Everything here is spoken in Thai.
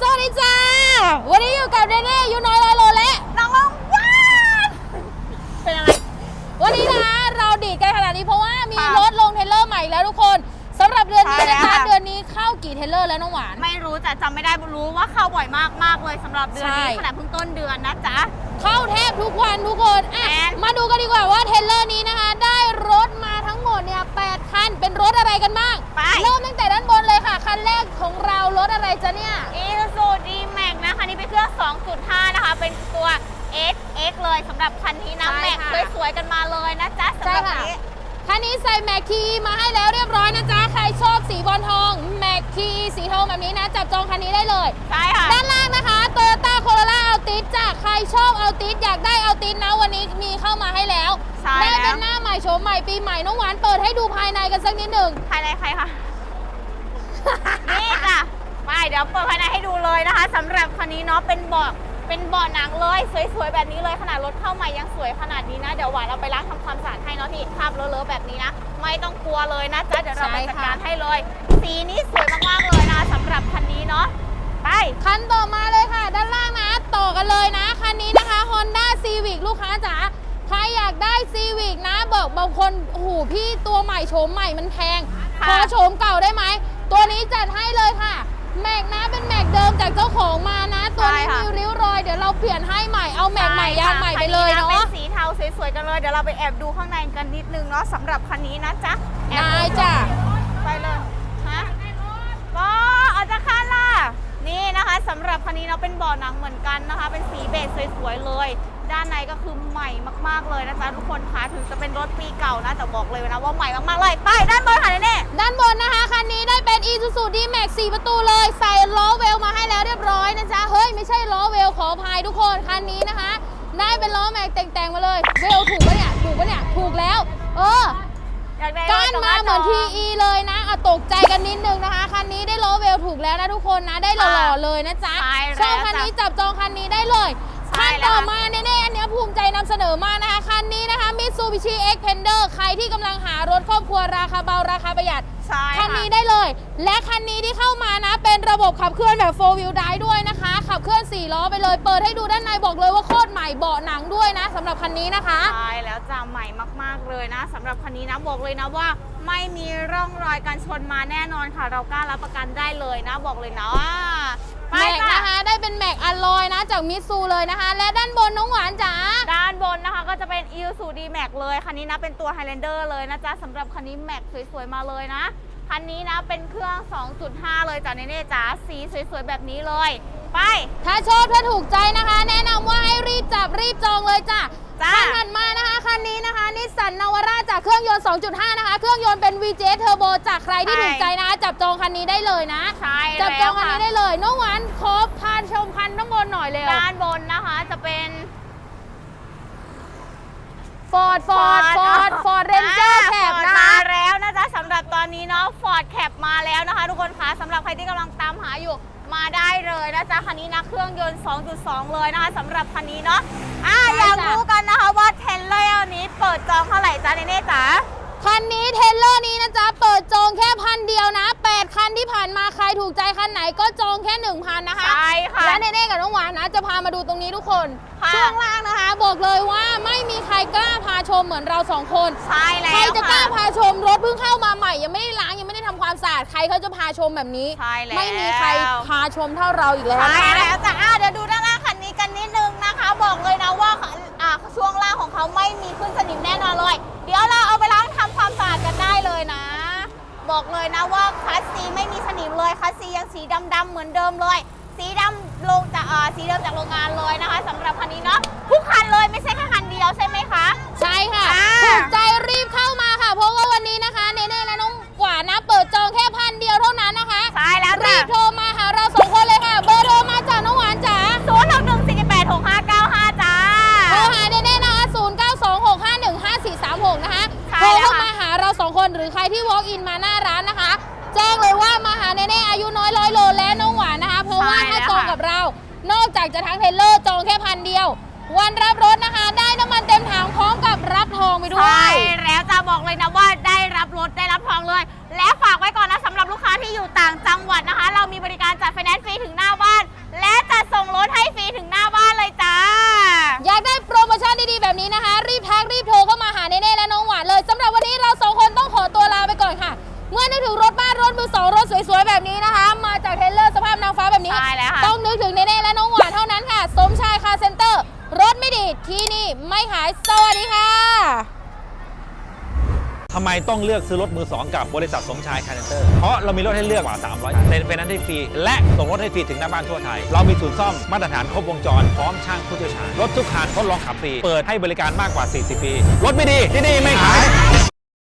สวัสดีจ้า วันนี้อยู่กับเดเน่ยูน้อยลอยโลและน้องว้านเป็นอะไร วันนี้นะเราดีดกันขนาดนี้เพราะว่ามีค่ะรถลงเทรลเลอร์ใหม่แล้วทุกคนสำหรับเดือนนี้ใช่แล้นะวคะค่ะ เดือนนี้เข้ากี่เทรลเลอร์แล้วน้องหวาน ไม่รู้แต่จำไม่ได้รู้ว่าเข้าบ่อยมากมากๆเลยสำหรับเดือนนี้ใช่ขนาดเพิ่งต้นเดือนนะจ๊ะ เข้าแทบทุกวันทุกคนอะแอน มาดูกันดีกว่าว่าเทรลเลอร์นี้นะคะ ได้รถมาทั้งหมดเนี่ย8คันเป็นรถอะไรกันบ้าง ไป เริ่มตั้งแต่ด้านบนเลยค่ะ คันแรก ตัว SX เลยสำหรับคันนี้นะใช่แม็กค่ะ สวยๆกันมาเลยนะจ๊ะสำใช่หรับค่ะนี้ คันนี้ใส่แม็กคีมาให้แล้วเรียบร้อยนะจ๊ะ ใครชอบสีบอลทอง แม็กคีสีทองแบบนี้นะ จับจองคันนี้ได้เลย ใช่ค่ะ ด้านล่างนะคะโตโยต้าโคโรล่าอัลติสจ้ะใครชอบอัลติสอยากได้อัลติสนะวันนี้มีเข้ามาให้แล้ว ใช่ได้แล้เป็วนหน้าใหม่โฉมใหม่ปีใหม่น้องหวานเปิดให้ดูภายในกันสักนิดหนึ่ง ภายในใครคะ นี่จ้ะไปเดี๋ยวเปิดภายในให้ดูเลยนะคะสำหรับคันนี้เนาะเป็นเบาะ เป็นเบาะหนังเลยสวยๆแบบนี้เลยขนาดรถเข้าใหม่ยังสวยขนาดนี้นะ เดี๋ยวหวานเอาไปล้างทำความสะอาดให้เนาะที่ภาพเลอะๆแบบนี้นะ ไม่ต้องกลัวเลยนะจ๊ะเดี๋ยวเราไปใช่จัดค่ะการให้เลย สีนี้สวยมากๆเลยนะคะสำหรับคันนี้เนาะไปคันต่อมาเลยค่ะ ด้านล่างนะต่อกันเลยนะคันนี้นะคะ Honda Civic ลูกค้าจ๋าใครอยากได้ Civic นะบอกบางคนโอ้โหพี่ตัวใหม่โฉมใหม่มันแพงค่ะขอโฉมเก่าได้ไหม ตัวนี้จัดให้เลยค่ะ แม็กนะเป็นแม็กเดิมจากเจ้าของมานะ ตัวนี้ใช่ค่ะ มีริ้วรอยเดี๋ยวเราเปลี่ยนให้ใหม่เอาแม็กใหม่ยางใหม่ไปเลยคัเนาะ เป็นสีเทาสวยๆกันเลย เดี๋ยวเราไปแอบดูข้างในกันนิดนึงเนาะสำหรับคันนี้นะจ๊ะแอบได้จ้ะ ไปเลยฮะก็เอาจะคันล่ะ นี่นะคะสำหรับคันนี้เนาะเป็นเบ่อหนังเหมือนกันนะคะ เป็นสีเบจสวยๆเลย ด้านในก็คือใหม่มากๆเลยนะจ๊ะทุกคนคะถึงจะเป็นรถปีเก่านะแต่บอกเลยนะว่าใหม่มากๆเลยไปด้านบนค่ะเน่ ด้านบนนะคะคันนี้ ได้เป็น Isuzu D-Max 4ประตูเลย ใส่ล้อเวลมาให้แล้วเรียบร้อยนะจ๊ะ เฮ้ย ไม่ใช่ล้อเวลขออภัยทุกคนคันนี้นะคะ ได้เป็นล้อแม็กแต่งๆมาเลย เวลถูกปะเนี่ย ถูกปะเนี่ย ถูกแล้ว เอออยากได้ก้านมาเหมือนที่ TE เลยนะอะตกใจกันนิดนึงนะคะ คันนี้ได้ล้อเวลถูกแล้วนะทุกคนนะ ได้หล่อๆเลยนะจ๊ะใช่แล้วชอบคันนี้จับจองคันนี้ได้เลยใช่คันแล้วต่อค่ะมาแน่ๆอันเนี้ยภูมิใจนำเสนอมากนะคะ คันนี้นะคะ Mitsubishi Xpander ใครที่กำลังหารถครอบครัวราคาเบาราคาประหยัดใช่คันค่ะนี้ได้เลย และคันนี้ที่เข้ามานะ เป็นระบบขับเคลื่อนแบบ4 wheel drive ด้วยนะคะ ขับเคลื่อน 4 ล้อไปเลย เปิดให้ดูด้านในบอกเลยว่าโคตรใหม่เบาะหนังด้วยนะสำหรับคันนี้นะคะ ใช่แล้วจะใหม่มากๆเลยนะสำหรับคันนี้นะบอกเลยนะว่า ไม่มีร่องรอยการชนมาแน่นอนค่ะ เรากล้ารับประกันได้เลยนะ บอกเลยนะว่าไปแม็กจ้ะนะคะ ได้เป็นแม็กอลลอยนะ จากมิตซูเลยนะคะ และด้านบนน้องหวานจ๋า เป็น i s u d m a x เลย คันนี้นะเป็นตัว Highlander เลยนะจ๊ะสำหรับคันนี้แม็กสวยๆ มาเลยนะ คันนี้นะเป็นเครื่อง 2.5 เลยจ้ะเนเน่จ๋าสีสวยๆ แบบนี้เลย ไป ถ้าชอบถ้าถูกใจนะคะ แนะนำว่าให้รีบจับรีบจองเลยจ้ะจ้าคันถัดมานะคะคันนี้นะคะนิสสันนาวาร่าจากเครื่องยนต์ 2.5 นะคะ เครื่องยนต์เป็น VJ Turbo จากใครที่ถูกใจนะคะจับจองคันนี้ได้เลยนะ ใช่จับจแล้องวคันค่ะนี้ได้เลยน้องหวานขอพาชมคันข้างบนหน่อยเลยด้านบนนะคะจะเป็น ฟอร์ดฟอร์ดฟอร์ดฟอร์ดเรนเจอร์แคบ Ford นะมาคะแล้วนะจ๊ะสำหรับตอนนี้เนาะ Ford Cap มาแล้วนะคะ ทุกคนคะสำหรับใครที่กำลังตามหาอยู่มาได้เลยนะจ๊ะคันนี้นะเครื่องยนต์ 2.2 เลยนะคะสำหรับคันนี้เนาะอะใช่อยากจ้ะรู้กันนะคะว่าเทนเลอร์นี้เปิดจองเท่าไหร่จ๊ะเนเน่จ๋าคันนี้เทรลเลอร์นี้นะจ๊ะเปิดจองแค่พันเดียวนะ 8 คันที่ผ่านมาใคร ถูกใจคันไหนก็จองแค่1,000นะคะใช่ค่ะและเน่ๆกับน้องหวานนะ จะพามาดูตรงนี้ทุกคน ค่ะช่วงล่างนะคะ บอกเลยว่าไม่มีใครกล้าพาชมเหมือนเราสองคนใช่แล้วใครจะกล้าค่พาชมรถเพิ่งเข้ามาใหม่ ยังไม่ได้ล้างยังไม่ได้ทำความสะอาดใครเขาจะพาชมแบบนี้ ใช่แล้วไม่มีใครพาชมเท่าเราอีกแล้วใช่นะคะแล้วจ้ะอะเดี๋ยวดูด้านล่างคันนี้กันนิดนึงนะคะ บอกเลยนะว่าอะช่วงล่างของเขาไม่มีขึ้นสนิมแน่นอนเลย เดี๋ยวเราเอาไปล้างทำความสะอาดกันได้เลยนะ บอกเลยนะว่าคัสซีไม่มีส นิมเลยคัสซียังสีดำๆเหมือนเดิมเลย สีดำลงจากอ่าสีเดิมจากโรงงานเลยนะคะสำหรับคันนี้เนาะทุกคันเลยไม่ใช่แค่คันเดียวใช่ไหมคะ ใช่ค่ะอ่า ถูกใจรีบเข้ามาค่ะ เพราะว่าวันนี้นะคะเนเน่และน้องหวานะ เปิดจองแค่พันเดียวเท่านั้นนะคะ ใช่แล้วรีจ้ะบโทรมาหาเราสองคนเลยค่ะ เบอร์โทรมาจากน้องหวานจ๋าศูนย์หกหนึ่งสี่แปดหกห้าเก้าห้าจ้า โทรหาเนเน่นะคะ0 9 2 6 5 1 5 4 3 6 นะคะใช่โทรแล้วเข้าค่ะ มาหาเราสองคนหรือใครที่ walk in มาหน้าร้านนะคะ แจ้งเลยว่ามา ยุน้อยร้อยโลและน้องหวานนะคะ เพราะว่าถ้าจองกับเรา นอกจากจะทั้งเทเลอร์จองแค่พันเดียว วันรับรถนะคะ ได้น้ำมันเต็มถังพร้อมกับรับทองไปด้วย ใช่แล้วจะบอกเลยนะว่าได้รับรถได้รับทองเลย และฝากไว้ก่อนนะสำหรับลูกค้าที่อยู่ต่างจังหวัดนะคะ เรามีบริการจัดไฟแนนซ์ฟรีถึงหน้าบ้าน และจัดส่งรถให้ฟรีถึงหน้าบ้านเลยจ้า อยากได้โปรโมชั่นดีๆแบบนี้นะคะ รีบทักรีบโทรเข้ามาหาเน่และน้องหวานเลยสำหรับวันนี้เราสองคนต้องขอตัวลาไปก่อนค่ะ เมื่อนึกถึงรถบ้าน ลอร์สภาพนางฟ้าแบบนี้ ใช่แล้วค่ะ ต้องนึกถึงเนเน่และน้องหวานเท่านั้นค่ะ สมชายคาร์เซ็นเตอร์ รถไม่ดีที่นี่ไม่ขาย สวัสดีค่ะ ทำไมต้องเลือกซื้อรถมือ2กับบริษัทสมชายคาร์เนเตอร์ เพราะเรามีรถให้เลือกกว่า 300เซ็นเป็นนั้นให้ฟรี และส่งรถให้ฟรีถึงหน้าบ้านทั่วไทย เรามีศูนย์ซ่อมมาตรฐานครบวงจร พร้อมช่างผู้เชี่ยวชาญ รถทุกคันทดลองขับฟรี เปิดให้บริการมากกว่า 40 ปี รถไม่ดีที่นี่ไม่ขาย